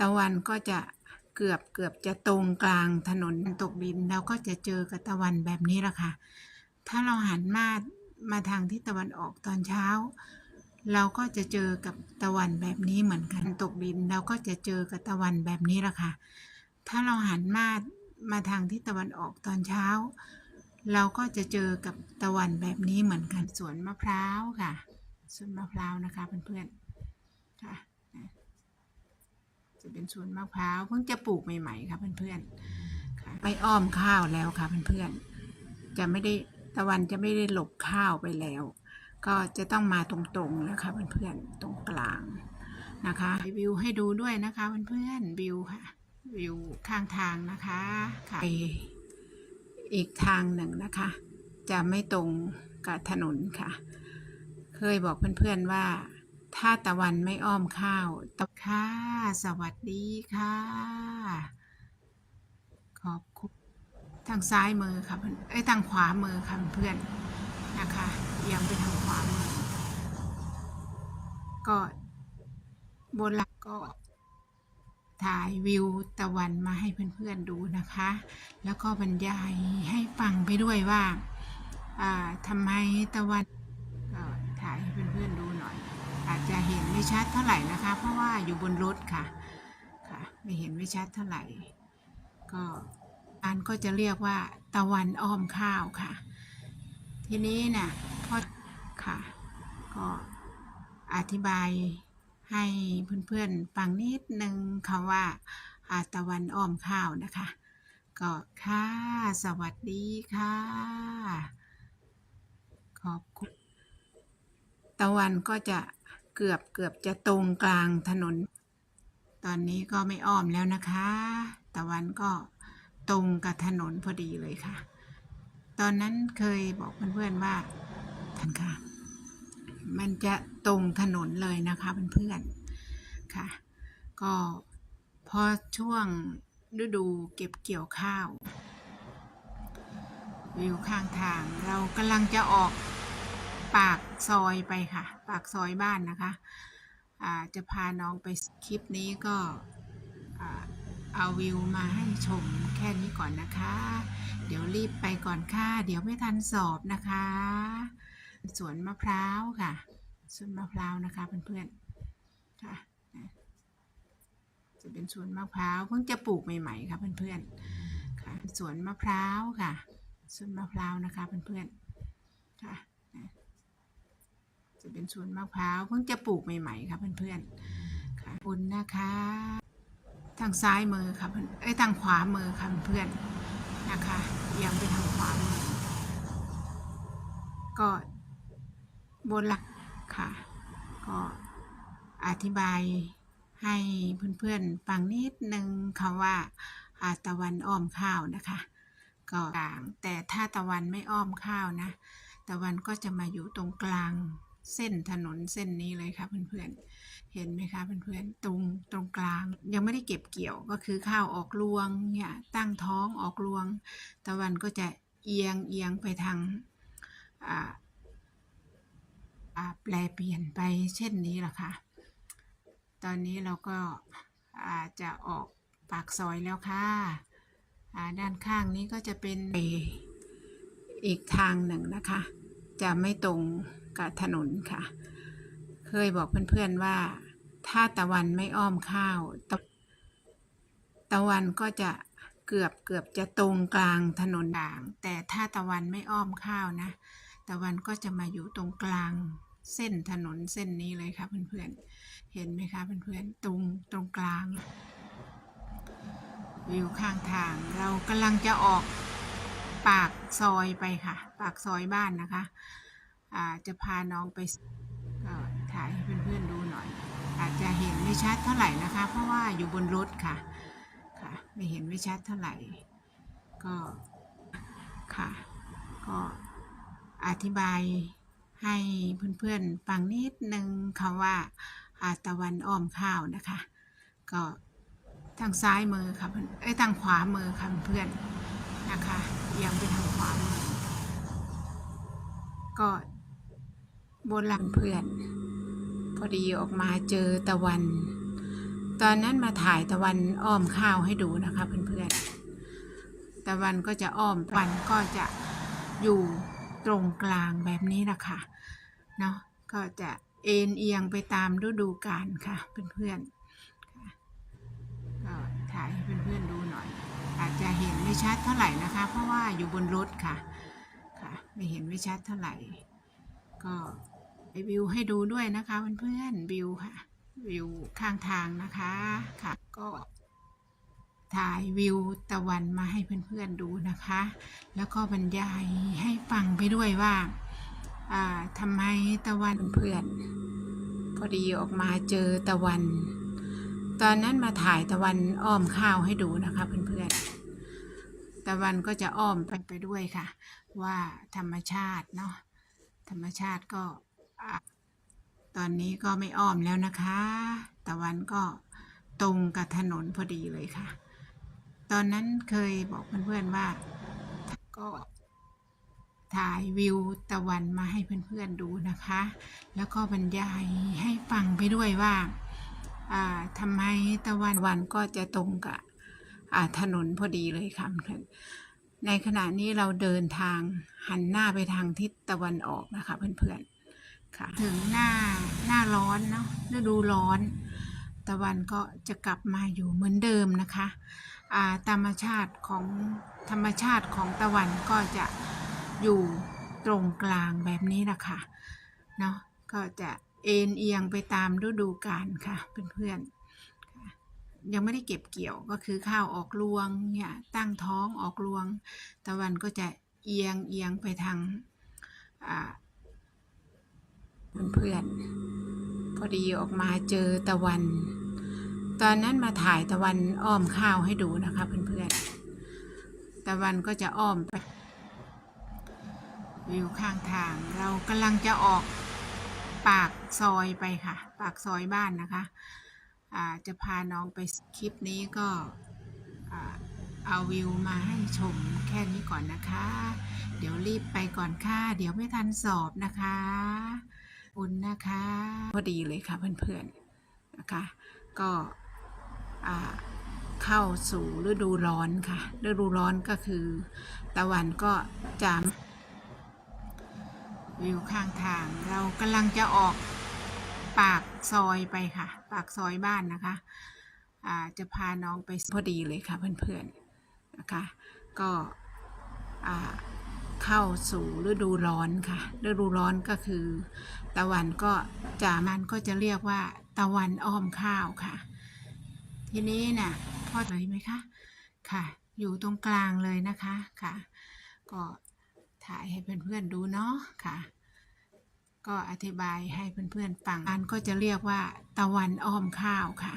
ตะวันก็จะเกือบเกือบจะตรงกลางถนนตกดินเราก็จะเจอกับตะวันแบบนี้แหละค่ะ ถ้าเราหันมามาทางทิศตะวันออกตอนเช้า เราก็จะเจอกับตะวันแบบนี้เหมือนกันตกดินเราก็จะเจอกับตะวันแบบนี้แหละค่ะ ถ้าเราหันมามาทางทิศตะวันออกตอนเช้า เราก็จะเจอกับตะวันแบบนี้เหมือนกันสวนมะพร้าวค่ะสวนมะพร้าวนะคะเพื่อนๆค่ะ จะเป็นสวนมะพร้าวเพิ่งจะปลูกใหม่ๆค่ะเพื่อนๆค่ะไม่อ้อมข้าวแล้วค่ะเพื่อนๆจะไม่ได้ตะวันจะไม่ได้หลบข้าวไปแล้ว ก็จะต้องมาตรงๆแล้วค่ะเพื่อนๆตรงกลางนะคะวิวให้ดูด้วยนะคะเพื่อนๆวิวค่ะวิวข้างทางนะคะค่ะไปอีกทางหนึ่งนะคะ จะไม่ตรงกับถนนค่ะ เคยบอกเพื่อนๆว่า ถ้าตะวันไม่อ้อมข้าวตะค่ะ สวัสดีค่ะ ขอบคุณทางซ้ายมือค่ะเอ้ยทางขวามือค่ะเพื่อนนะคะยังไปทางขวามือ ก็บนหลักก็ถ่ายวิวตะวันมาให้เพื่อนๆดูนะคะ แล้วก็บรรยายให้ฟังไปด้วยว่าทำไมตะวันก็ถ่ายให้เพื่อนๆดูหน่อยอา จะเห็นไม่ชัดเท่าไหร่นะคะ เพราะว่าอยู่บนรถค่ะค่ะไม่เห็นไม่ชัดเท่าไหร่ ก็อันก็จะเรียกว่าตะวันอ้อมข้าวค่ะ ทีนี้น่ะพอค่ะ ก็อธิบายให้เพื่อนๆฟังนิดนึงคำว่าอาตะวันอ้อมข้าวนะคะ ก็ค่ะสวัสดีค่ะ ขอบคุณตะวันก็จะ เกือบเกือบจะตรงกลางถนน ตอนนี้ก็ไม่อ้อมแล้วนะคะ ตะวันก็ตรงกับถนนพอดีเลยค่ะ ตอนนั้นเคยบอกเพื่อนๆว่าท่านค่ะ มันจะตรงถนนเลยนะคะเพื่อนๆค่ะ ก็พอช่วงฤดูเก็บเกี่ยวข้าววิวข้างทางเรากำลังจะออก ปากซอยไปค่ะ ปากซอยบ้านนะคะจะพาน้องไปคลิปนี้ก็เอาวิวมาให้ชมแค่นี้ก่อนนะคะ เดี๋ยวรีบไปก่อนค่ะ เดี๋ยวไม่ทันสอบนะคะ สวนมะพร้าวค่ะ สวนมะพร้าวนะคะเพื่อนๆค่ะ จะเป็นสวนมะพร้าวเพิ่งจะปลูกใหม่ ๆค่ะเพื่อนๆค่ะ สวนมะพร้าวค่ะ สวนมะพร้าวนะคะเพื่อนๆค่ะ จะเป็นสวนมะพร้าวเพิ่งจะปลูกใหม่ๆค่ะเพื่อนๆค่ะขอบคุณนะคะ ทางซ้ายมือค่ะเพื่อนเอ้ยทางขวามือค่ะเพื่อนนะคะเอียังไปทางขวามือก็บนหลักค่ะ ก็อธิบายให้เพื่อนๆฟังนิดนึงคำว่าอาตะวันอ้อมข้าวนะคะ ก็กลางแต่ถ้าตะวันไม่อ้อมข้าวนะ ตะวันก็จะมาอยู่ตรงกลาง เส้นถนนเส้นนี้เลยค่ะเพื่อนๆ เห็นไหมคะเพื่อนๆ ตรงตรงกลางยังไม่ได้เก็บเกี่ยวก็คือข้าวออกรวงเนี่ยตั้งท้องออกรวง ตะวันก็จะเอียงเอียงไปทางแปลเปลี่ยนไปเช่นนี้แหละค่ะ ตอนนี้เราก็จะออกปากซอยแล้วค่ะอ่าด้านข้างนี้ก็จะเป็นไปอีกทางหนึ่งนะคะ จะไม่ตรง กับถนนค่ะ เคยบอกเพื่อนๆว่า ถ้าตะวันไม่อ้อมข้าวตะตะวันก็จะเกือบเกือบจะตรงกลางถนนด่าง แต่ถ้าตะวันไม่อ้อมข้าวนะ ตะวันก็จะมาอยู่ตรงกลางเส้นถนนเส้นนี้เลยค่ะเพื่อนๆ เห็นไหมคะเพื่อนๆ ตรงตรงกลางวิวข้างทางเรากำลังจะออกปากซอยไปค่ะ ปากซอยบ้านนะคะ จะพาน้องไปก็ถ่ายให้เพื่อนๆดูหน่อย อาจจะเห็นไม่ชัดเท่าไหร่นะคะ เพราะว่าอยู่บนรถค่ะค่ะ ไม่เห็นไม่ชัดเท่าไหร่ ก็ค่ะ ก็อธิบายให้เพื่อนๆฟังนิดนึงคำว่าอาตะวันอ้อมข้าวนะคะ ก็ทางซ้ายมือค่ะเอ้ยทางขวามือค่ะเพื่อนนะคะยังไปทางขวามือก็ บนหลังเพื่อน พอดีออกมาเจอตะวัน ตอนนั้นมาถ่ายตะวันอ้อมข้าวให้ดูนะคะเพื่อนๆ ตะวันก็จะอ้อมวันก็จะอยู่ตรงกลางแบบนี้ละค่ะ เนาะ ก็จะเอ็นเอียงไปตามฤดูกาลค่ะเพื่อนๆค่ะก็ถ่ายให้เพื่อนๆดูหน่อย อาจจะเห็นไม่ชัดเท่าไหร่นะคะ เพราะว่าอยู่บนรถค่ะ ค่ะ ไม่เห็นไม่ชัดเท่าไหร่ ก็ ไปวิวให้ดูด้วยนะคะเพื่อนๆวิวค่ะ วิวข้างทางนะคะค่ะ ก็ถ่ายวิวตะวันมาให้เพื่อนๆดูนะคะ แล้วก็บรรยายให้ฟังไปด้วยว่าอ่าทำไมตะวันเพื่อนพอดีออกมาเจอตะวัน ตอนนั้นมาถ่ายตะวันอ้อมข้าวให้ดูนะคะเพื่อนๆ ตะวันก็จะอ้อมไปไปด้วยค่ะ ว่าธรรมชาติเนาะธรรมชาติก็ ตอนนี้ก็ไม่อ้อมแล้วนะคะ ตะวันก็ตรงกับถนนพอดีเลยค่ะ ตอนนั้นเคยบอกเพื่อนๆว่าก็ถ่ายวิวตะวันมาให้เพื่อนๆดูนะคะ แล้วก็บรรยายให้ฟังไปด้วยว่าทำไมตะวันวันก็จะตรงกับถนนพอดีเลยค่ะเพื่อนในขณะนี้เราเดินทางหันหน้าไปทางทิศตะวันออกนะคะเพื่อนๆ ถึงหน้าหน้าร้อนเนาะฤดูร้อน ตะวันก็จะกลับมาอยู่เหมือนเดิมนะคะอ่าธรรมชาติของธรรมชาติของตะวันก็จะอยู่ตรงกลางแบบนี้แหละค่ะเนาะก็จะเอ็นเอียงไปตามฤดูกาลค่ะเพื่อนๆยังไม่ได้เก็บเกี่ยวก็คือข้าวออกรวงเนี่ยตั้งท้องออกรวง ตะวันก็จะเอียงเอียงไปทางอ่า เพื่อนๆ พอดีออกมาเจอตะวัน ตอนนั้นมาถ่ายตะวันอ้อมข้าวให้ดูนะคะเพื่อนๆ ตะวันก็จะอ้อมไปวิวข้างทางเรากำลังจะออกปากซอยไปค่ะ ปากซอยบ้านนะคะจะพาน้องไปคลิปนี้ก็เอาวิวมาให้ชมแค่นี้ก่อนนะคะ เดี๋ยวรีบไปก่อนค่ะ เดี๋ยวไม่ทันสอบนะคะ คุณนะคะ พอดีเลยค่ะเพื่อนๆนะคะ ก็เข้าสู่ฤดูร้อนค่ะ ฤดูร้อนก็คือตะวันก็จะวิวข้างทาง เรากำลังจะออกปากซอยไปค่ะ ปากซอยบ้านนะคะอาจะพาน้องไปพอดีเลยค่ะเพื่อนๆนะคะ ก็ เข้าสู่ฤดูร้อนค่ะ ฤดูร้อนก็คือ ตะวันก็จะมันก็จะเรียกว่า ตะวันอ้อมข้าวค่ะ ทีนี้น่ะพอเลยไหมคะค่ะ อยู่ตรงกลางเลยนะคะค่ะ ก็ถ่ายให้เพื่อนๆดูเนาะค่ะ ก็อธิบายให้เพื่อนๆฟังอันก็จะเรียกว่า ตะวันอ้อมข้าวค่ะ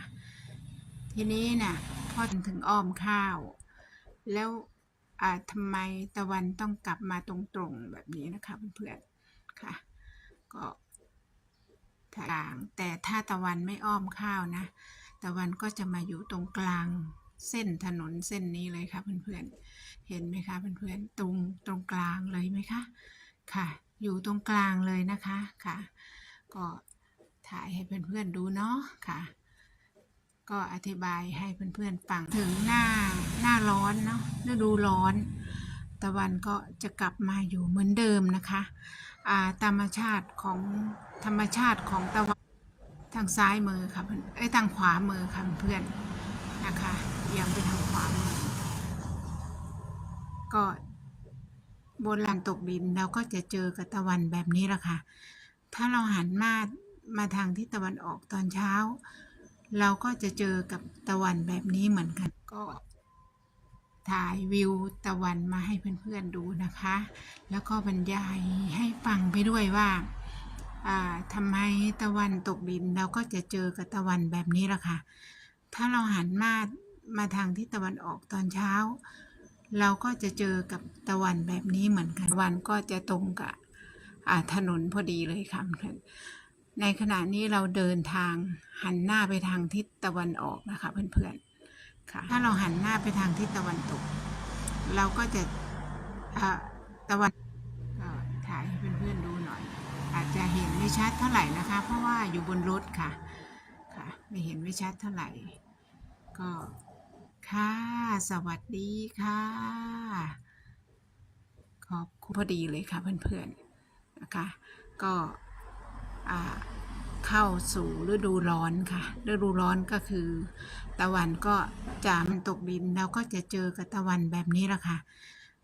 ทีนี้น่ะพอถึงอ้อมข้าว แล้ว ทำไมตะวันต้องกลับมาตรงๆแบบนี้นะคะเพื่อนๆค่ะ ก็ทางแต่ถ้าตะวันไม่อ้อมข้าวนะ ตะวันก็จะมาอยู่ตรงกลางเส้นถนนเส้นนี้เลยค่ะเพื่อนๆ เห็นไหมคะเพื่อนๆ ตรงตรงกลางเลยไหมคะ ค่ะ อยู่ตรงกลางเลยนะคะ ค่ะ ก็ถ่ายให้เพื่อนๆดูเนาะค่ะ ก็อธิบายให้เพื่อนๆฟังถึงหน้าหน้าร้อนเนาะฤดูร้อน ตะวันก็จะกลับมาอยู่เหมือนเดิมนะคะอ่าธรรมชาติของธรรมชาติของตะวันทางซ้ายมือค่ะเพื่อนเอ้ยทางขวามือค่ะเพื่อนนะคะเอียงไปทางขวามือก็บนลานตกดินเราก็จะเจอกับตะวันแบบนี้แหละค่ะ ถ้าเราหันมามาทางทิศตะวันออกตอนเช้า เราก็จะเจอกับตะวันแบบนี้เหมือนกัน ก็ถ่ายวิวตะวันมาให้เพื่อนๆดูนะคะ แล้วก็บรรยายให้ฟังไปด้วยว่าทำไมตะวันตกดินเราก็จะเจอกับตะวันแบบนี้แหละค่ะ ถ้าเราหันมามาทางทิศตะวันออกตอนเช้า เราก็จะเจอกับตะวันแบบนี้เหมือนกันตะวันก็จะตรงกับถนนพอดีเลยค่ะเพื่อน ในขณะนี้เราเดินทางหันหน้าไปทางทิศตะวันออกนะคะเพื่อนๆค่ะถ้าเราหันหน้าไปทางทิศตะวันตก เราก็จะอ่าตะวันก็ถ่ายให้เพื่อนๆดูหน่อย อาจจะเห็นไม่ชัดเท่าไหร่นะคะ เพราะว่าอยู่บนรถค่ะค่ะ ไม่เห็นไม่ชัดเท่าไหร่ ก็ค่ะสวัสดีค่ะ ขอบคุณพอดีเลยค่ะเพื่อนๆนะคะ ก็ เข้าสู่ฤดูร้อนค่ะ ฤดูร้อนก็คือ ตะวันก็จะมันตกดินแล้วก็จะเจอกับตะวันแบบนี้ละค่ะ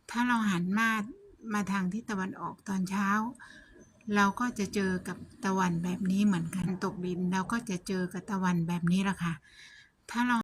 ถ้าเราหันมามาทางทิศตะวันออกตอนเช้า เราก็จะเจอกับตะวันแบบนี้เหมือนกันตกดินเราก็จะเจอกับตะวันแบบนี้ละค่ะ ถ้าเรา